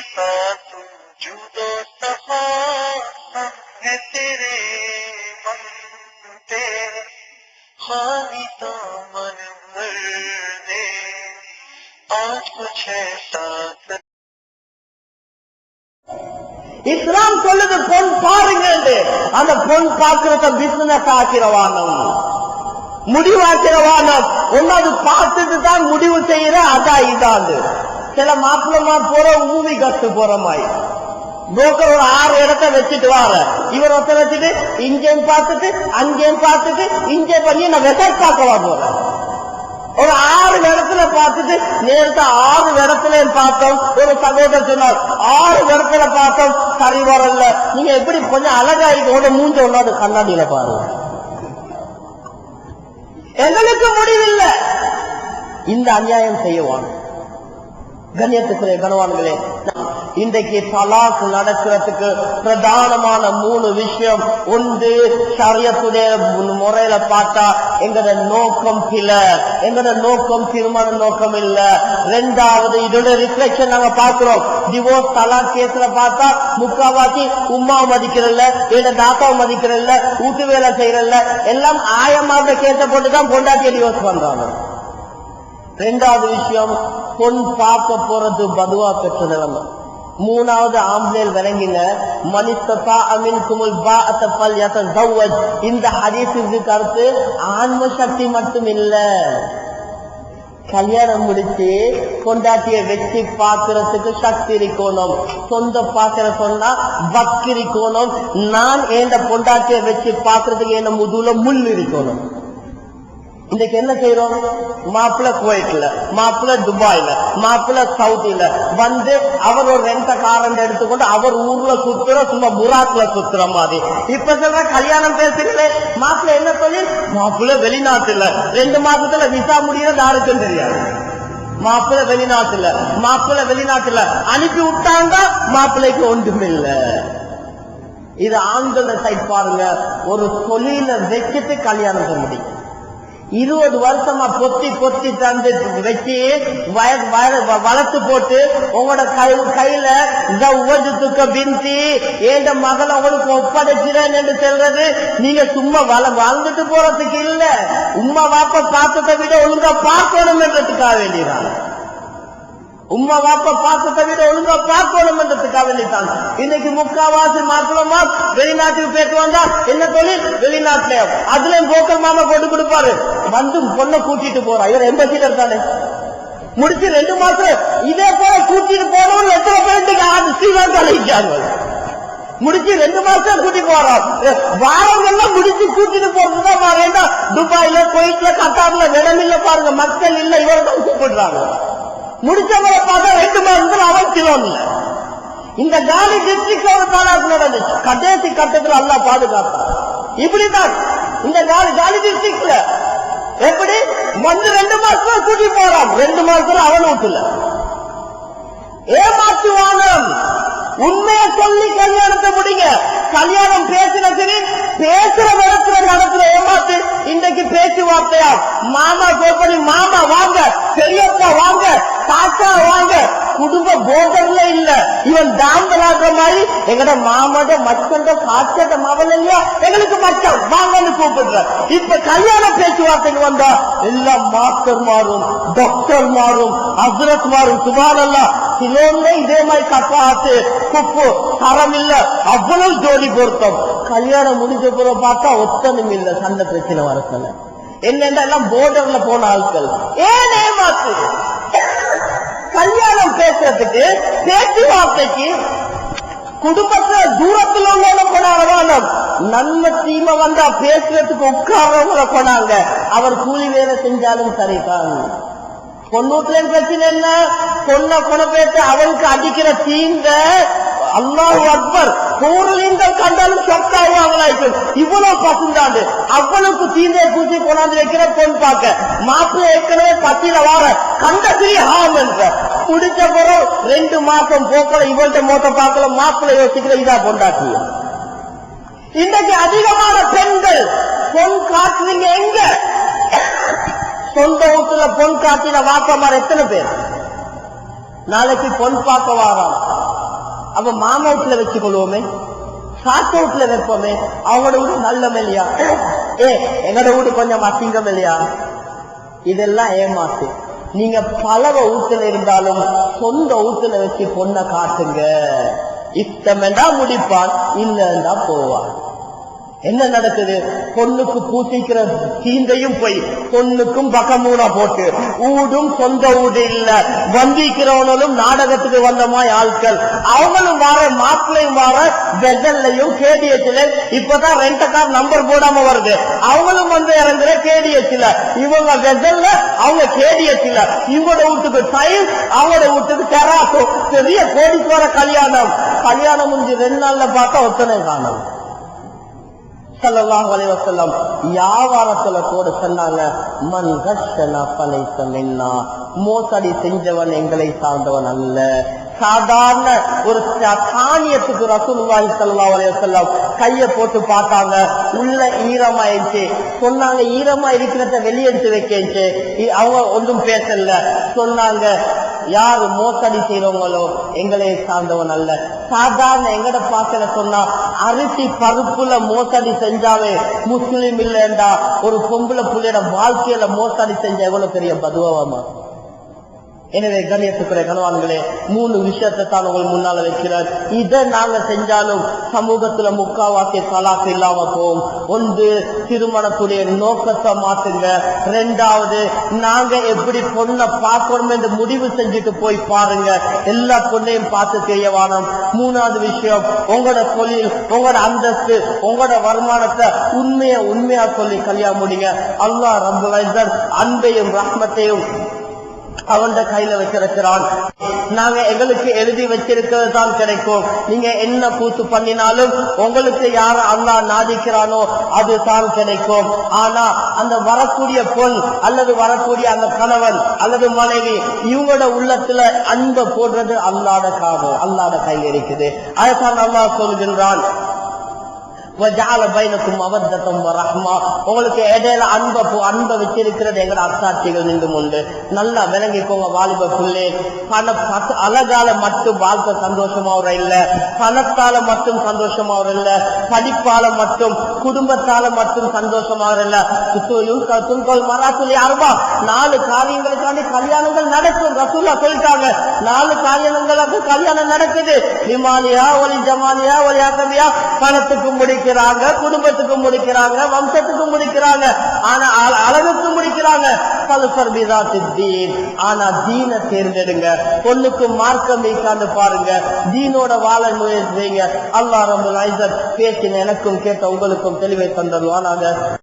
साथ जुदो सफा हम है तेरे मन तेरे खाली तो मन मरने आज कुछ ऐसा இஸ்லாம் சொல்லுது பொன் பாருங்க அந்த பொன் பார்க்கறத பிசினஸ் ஆக்கிறவானம் முடிவாக்கிறவானம் ஒன்னாவது பார்த்துட்டு தான் முடிவு செய்யற அதான் இதாண்டு சில மாப்பிளமா போற ஊமி கட்டு போற மாதிரி. புரோக்கர் ஒரு ஆறு இடத்த வச்சுட்டு வார. இவர் ஒருத்தர் வச்சுட்டு இங்கேயும் பார்த்துட்டு அங்கேயும் பார்த்துட்டு இங்கே பண்ணி நான் வெசட் பார்க்கவா போறேன் ஒரு ஆறு இடத்துல பார்த்துட்டு நேரத்தை ஆறு இடத்துல பார்த்தோம். ஒரு சகோதரர் சொன்னார் ஆறு இடத்துல பார்த்தோம். சரி வரல. நீங்க எப்படி கொஞ்சம் அழகாயிட்டு உட மூஞ்ச ஒண்ணாது கண்ணாடியில பாருங்க. எங்களுக்கு முடிவில்லை. இந்த அநியாயம் செய்யவான் கண்ணியத்துக்குரிய கனவான்களே இன்றைக்கு தலாக் நடக்கிறதுக்கு பிரதானமான மூணு விஷயம். ஒன்று சரியத்துடைய முறையில பார்த்தா எங்கட நோக்கம் பில எங்கட நோக்கம் திருமண நோக்கம் இல்ல. ரெண்டாவது இதோட ரிஃப்ளெக்ஷன் நாங்க பாக்குறோம் டிவோர்ஸ் தலாக் கேஸ்ல பார்த்தா முக்காவாசி உமா மதிக்கிறல்ல எங்க தாத்தாவை மதிக்கிறல்ல வீட்டு வேலை செய்யறல்ல. எல்லாம் ஆயமாவோட கேஸ போட்டுதான் பொண்டாட்டிய டிவோர்ஸ் பண்றாங்க. ரெண்டாவது விஷயம் பொன் பார்க்க போறது பதுவா பெற்ற நிலைமை மூணாவது ஆம்பளேல் விளங்கின மனிதா அமின் குமுல் பா அத்தப்பல் யத்தவஜ் இந்த ஹரிசிற்கு கருத்து ஆன்ம சக்தி மட்டும் இல்ல. கல்யாணம் முடிச்சு கொண்டாட்டிய வெற்றி பாக்குறதுக்கு சக்தி இருக்கணும். சொந்த பாக்குற சொன்னா பக்தி இருக்கணும். நான் ஏண்ட கொண்டாட்டிய வெற்றி பாக்குறதுக்கு என்ன முதுல முள் இருக்கணும்? இன்னைக்கு என்ன செய்யறோம்? மாப்பிள்ள குவைட்ல மாப்பிள்ள துபாயில மாப்பிள்ள சவுதியில வந்து அவர் ஒரு ரெண்ட காரண்ட் எடுத்துக்கொண்டு அவர் ஊர்ல சுத்துற சும்மா புராக்ல சுத்துற மாதிரி. இப்ப சொல்ற கல்யாணம் பேசுறீங்களே மாப்பிள்ள என்ன சொல்லி மாப்பிள்ள வெளிநாட்டுல ரெண்டு மாசத்துல விசா முடியறது யாருக்கும் தெரியாது மாப்பிள்ள வெளிநாட்டுல மாப்பிள்ள வெளிநாட்டுல அனுப்பி விட்டாங்க மாப்பிள்ளைக்கு ஒன்றுமில்ல இது ஆண்கள சைட் பாருங்க ஒரு தொழில வச்சுட்டு கல்யாணம் பண்ண முடியும். இருபது வருஷமா பொத்தி பொத்தி தந்து வச்சு வய- வய- வ- வளர்த்து போட்டு உங்களோட கை கையில இந்த உவஜத்துக்க பிந்தி ஏண்ட மகளை உங்களுக்கு ஒப்படைக்கிறேன் என்று சொல்றது நீங்க சும்மா வள வாழ்ந்துட்டு போறதுக்கு இல்ல. உம்மா வாப்ப பார்த்ததை விட ஒழுங்கா பார்க்கணும் என்றதுக்காக வேண்டியதான். உம்மா வாப்ப பார்க்க தவிர ஒழுங்கா பார்க்கணும் என்றதுக்காக வேண்டியதான் இன்னைக்கு முக்காவாசி மாப்பிளமா வெளிநாட்டுக்கு போயிட்டு வந்தா என்ன தொழில் வெளிநாட்டுல அதுலயும் போக்கல் மாமா போட்டு கொடுப்பாரு. வந்து பொண்ணை கூட்டிட்டு போறா. இவர் எம்பசியில இருக்கானே முடிச்சு ரெண்டு மாசம் இதே போல கூட்டிட்டு போறவங்க எத்தனை பேருக்கு அது ஸ்ரீலங்கா இருக்காங்க முடிச்சு ரெண்டு மாசம் கூட்டி போறோம் வாரங்கள்லாம் முடிச்சு கூட்டிட்டு போறதுதான் வரேன்டா துபாயில குவைட்ல கத்தார்ல இடமில்ல பாருங்க. மக்கள் இல்ல இவரை தான் கூப்பிடுறாங்க. முடிச்சவரை பார்த்தா ரெண்டு மாசத்துல அவன் கிலோம் இந்த காலி டிஸ்ட்ரிக்ட் ஒரு தாலாக்கு நடந்துச்சு. கடைசி கட்டத்தில் அல்லா பாதுகாத்தான். இப்படிதான் இந்த காலி காலி டிஸ்ட்ரிக்ட்ல எப்படி? வந்து ரெண்டு மாசத்துல கூட்டி போறான். ரெண்டு மாசத்துல அவன் வீட்டுல. ஏமாற்றுவானம். உண்மையை சொல்லி கல்யாணத்தை முடிங்க. கல்யாணம் பேசின சரி பேசுற விதத்துல நடத்துல ஏமாத்து இன்றைக்கு பேச்சுவார்த்தையா? மாமா கோப்படி மாமா வாங்க. பெரியப்பா வாங்க. தாத்தா வாங்க. குடும்ப போர்டர்ல இல்ல. இவன் தாம்பலாடுற மாதிரி எங்கட மாமட மச்சண்ட காய்ச்சட மவன் இல்லையா? எங்களுக்கு மச்சம் வாங்கன்னு கூப்பிடுற. இப்ப கல்யாண பேச்சுவார்த்தைக்கு வந்தா எல்லாம் மாஸ்டர் மாறும் டாக்டர் மாறும் ஹசரத் மாறும் சுபானல்லா. சிலோன்ல இதே மாதிரி கப்பாத்து குப்பு தரம் இல்ல. அவ்வளவு ஜோடி பொருத்தம். கல்யாணம் முடிஞ்ச பிறகு பார்த்தா ஒத்தனும் இல்ல சண்டை பிரச்சனை வரத்துல. என்னென்ன எல்லாம் போர்டர்ல போன ஆட்கள். ஏன் ஏமாத்து கல்யாணம் பேசுறதுக்கு பேச்சுவார்த்தைக்கு குடும்பத்துல தூரத்துல உள்ளவங்க கொண்டாடுவாங்க நன்மை தீமை வந்தா பேசுறதுக்கு உட்கார்றவங்கள கொண்டாங்க. அவர் கூலி வேலை செஞ்சாலும் சரிதான் பொண்ணூட்டுல பிரச்சனை என்ன? பொண்ணை கொண பேச அவனுக்கு அடிக்கிற தீங்க அல்லாஹ் அக்பர் போர்லிங்கம் கண்டாலும் ஷொக் ஆகுவாங்களாய்க்கு இவ்வளவு பசுந்தாண்டு. அவ்வளவுக்கு தீந்தை பூச்சி கொண்டாந்து வைக்கிற பொன் பார்க்க. மாப்பிள்ளை ஏற்கனவே பத்தியில வார. கண்ட சிறி ஹாம் என்ற. குடிச்ச பிறகு ரெண்டு மாசம் போக்கல இவள்கிட்ட மோத்த பார்க்கல மாப்பிள்ளை யோசிக்கிற இதா பொண்டாட்டி. இன்னைக்கு அதிகமான பெண்கள் பொன் காட்டுறீங்க எங்க? சொந்த வீட்டுல பொன் காட்டின வாக்கமார் எத்தனை பேர்? நாளைக்கு பொன் பார்க்க வாராம் அப்ப மாமா வீட்டுல வச்சு கொள்வோமே சாத்த வீட்டுல வைப்போமே அவங்களோட வீடு நல்ல இல்லையா ஏ எங்களோட வீடு கொஞ்சம் அசிங்கம் இல்லையா? இதெல்லாம் ஏமாத்து. நீங்க பலவ வீட்டுல இருந்தாலும் சொந்த வீட்டுல வச்சு பொண்ணை காட்டுங்க. இத்தமெண்டா முடிப்பான் இல்லைன்னா போவான். என்ன நடக்குது? பொண்ணுக்கு பூசிக்கிற தீந்தையும் போய் பொண்ணுக்கும் பக்கமூனா போட்டு ஊடும் சொந்த ஊடு இல்ல. வந்திக்கிறவனும் நாடகத்துக்கு வந்த மாதிரி ஆட்கள். அவங்களும் வார மாப்பிளையும் வார பெஜல்லையும் கேடிஎச்ல இப்பதான் ரெண்ட கார் நம்பர் போடாம வருது. அவங்களும் வந்து இறங்குற கேடிஎச்ல இவங்க வெஜல்ல அவங்க கேடிஎச்ல இவங்களோட வீட்டுக்கு டைம் அவங்களோட வீட்டுக்கு தெராசம் பெரிய கோடீஸ்வர கல்யாணம். கல்யாணம் முடிஞ்சு ரெண்டு நாள்ல பார்த்தா ஒத்தனை காணும். ஸல்லல்லாஹு வியாபாரத்துல கூட சொன்னாங்க மன் கஷ்டனா பலைச மின்னா. மோசடி செஞ்சவன் எங்களை சார்ந்தவன் அல்ல. சாதாரண ஒரு தானியத்துக்கு ரசூலுல்லாஹி ஸல்லல்லாஹு அலைஹி வஸல்லம் கைய போட்டு பார்த்தாங்க. உள்ள ஈரமாயிருச்சு சொன்னாங்க ஈரமா இருக்கிறத வெளியெடுத்து வைக்கச்சு அவங்க ஒன்றும் பேசல. சொன்னாங்க யாரு மோசடி செய்யறவங்களோ எங்களை சார்ந்தவன் அல்ல. சாதாரண எங்கட பாக்கல சொன்னா அரிசி பருப்புல மோசடி செஞ்சாவே முஸ்லிம் இல்லைண்டா ஒரு பொம்பளை புள்ளையோட வாழ்க்கையில மோசடி செஞ்சா எவ்வளவு பெரிய பதுவாமா எனவே கணியத்துக்குரிய கணவான்களே மூணு விஷயத்தை தான் உங்கள் முன்னால வைக்கிறார். இதை நாங்க செஞ்சாலும் சமூகத்துல முக்காவாசி தலாக்கு இல்லாம போகும். ஒன்று திருமணத்துடைய நோக்கத்தை மாத்துங்க ரெண்டாவது நாங்க எப்படி பொண்ணை பார்க்கணும் என்று முடிவு செஞ்சுட்டு போய் பாருங்க. எல்லா பொண்ணையும் பார்த்து செய்ய மூணாவது விஷயம் உங்களோட தொழில் உங்களோட அந்தஸ்து உங்களோட வருமானத்தை உண்மையா உண்மையா சொல்லி கல்யாணம் முடிங்க. அல்லா ரபுல் அன்பையும் ரஹ்மத்தையும் அவன் கையில வச்சிருக்கிறான். நாங்க எங்களுக்கு எழுதி வச்சிருக்கிறது தான் கிடைக்கும். நீங்க என்ன கூத்து பண்ணினாலும் உங்களுக்கு யார அல்லா நாதிக்கிறானோ அது தான் கிடைக்கும். ஆனா அந்த வரக்கூடிய பொன் அல்லது வரக்கூடிய அந்த கணவன் அல்லது மனைவி இவங்களோட உள்ளத்துல அன்பை போடுறது அல்லாத காவல் அல்லாத கையில் இருக்குது அதைத்தான் அல்லா சொல்கின்றான். உங்களுக்கு இடையில அன்ப அன்ப அன்பை வச்சிருக்கிறது எங்கட அத்தாட்சிகள் நின்றும் உண்டு நல்லா விளங்கிக்கோங்க வாலிப புள்ளே. பண அழகால மட்டும் வாழ்க்கை சந்தோஷமா வர இல்ல. பணத்தால மட்டும் சந்தோஷமா வர இல்ல. படிப்பால மட்டும் குடும்பத்தால மட்டும் சந்தோஷமா வர இல்ல துன்கோல் மராசுலி அருபா. நாலு காரியங்களுக்காண்டி கல்யாணங்கள் நடக்கும். ரசூலா சொல்லிட்டாங்க. நாலு காரியங்களுக்கு கல்யாணம் நடக்குது. விமானியா ஒலி ஜமானியா ஒலி அகமியா. பணத்துக்கும் முடிக்கிறாங்க குடும்பத்துக்கும் முடிக்கிறாங்க வம்சத்துக்கும் முடிக்கிறாங்க ஆனா அ- அழகுக்கு முடிக்கிறாங்க. ஆனா தீனை தேர்ந்தெடுங்க. பொண்ணுக்கு மார்க்கம் வைக்காந்து பாருங்க. தீனோட வாழ முயற்சி செய்யுங்க அல்லாஹ் பேசின எனக்கும் கேட்ட உங்களுக்கும் தெளிவை தந்தருவானாங்க